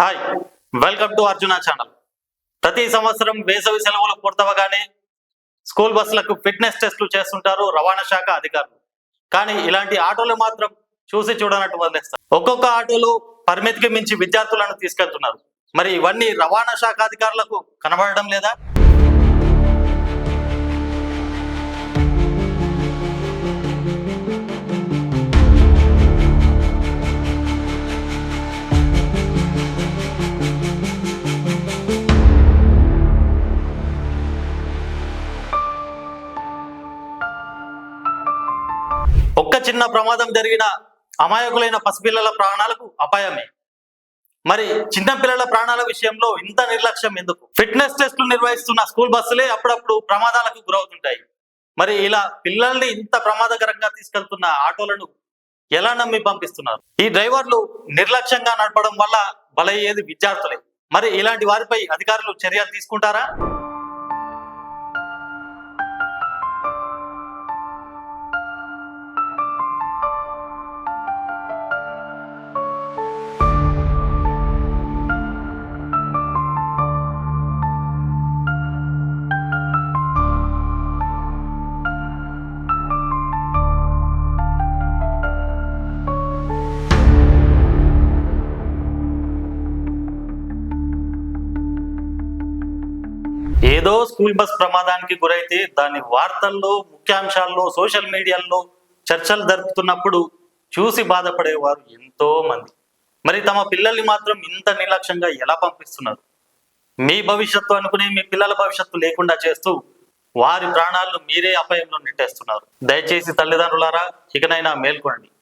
Hi welcome to Arjuna channel ప్రతి సంవత్సరం వేసవి సెలవులు పూర్తవగానే స్కూల్ బస్సులకు ఫిట్నెస్ టెస్టులు చేస్తుంటారు రవాణా శాఖ అధికారులు. కానీ ఇలాంటి ఆటోలు మాత్రం చూసి చూడనట్టు వదిలేస్తారు. ఒక్కొక్క ఆటోలు పరిమితికి మించి విద్యార్థులను తీసుకెళ్తున్నారు. మరి ఇవన్నీ రవాణా శాఖ అధికారులకు కనబడడం లేదా? ఒక్క చిన్న ప్రమాదం జరిగిన అమాయకులైన పసిపిల్లల ప్రాణాలకు అపాయమే. మరి చిన్న పిల్లల ప్రాణాల విషయంలో ఇంత నిర్లక్ష్యం ఎందుకు? ఫిట్నెస్ టెస్టులు నిర్వహిస్తున్న స్కూల్ బస్సులే అప్పుడప్పుడు ప్రమాదాలకు గురవుతుంటాయి. మరి ఇలా పిల్లల్ని ఇంత ప్రమాదకరంగా తీసుకెళ్తున్న ఆటోలను ఎలా నమ్మి పంపిస్తున్నారు? ఈ డ్రైవర్లు నిర్లక్ష్యంగా నడపడం వల్ల బలయ్యేది విద్యార్థులే. మరి ఇలాంటి వారిపై అధికారులు చర్యలు తీసుకుంటారా? ఏదో స్కూల్ బస్ ప్రమాదానికి గురైతే దాని వార్తల్లో ముఖ్యాంశాల్లో సోషల్ మీడియాల్లో చర్చలు జరుపుతున్నప్పుడు చూసి బాధపడేవారు ఎంతో మంది మరి తమ పిల్లల్ని మాత్రం ఇంత నిర్లక్ష్యంగా ఎలా పంపిస్తున్నారు? మీ భవిష్యత్తు అనుకుని మీ పిల్లల భవిష్యత్తు లేకుండా చేస్తూ వారి ప్రాణాలను మీరే అపాయంలో నెట్టేస్తున్నారు. దయచేసి తల్లిదండ్రులారా ఇకనైనా మేల్కొనండి.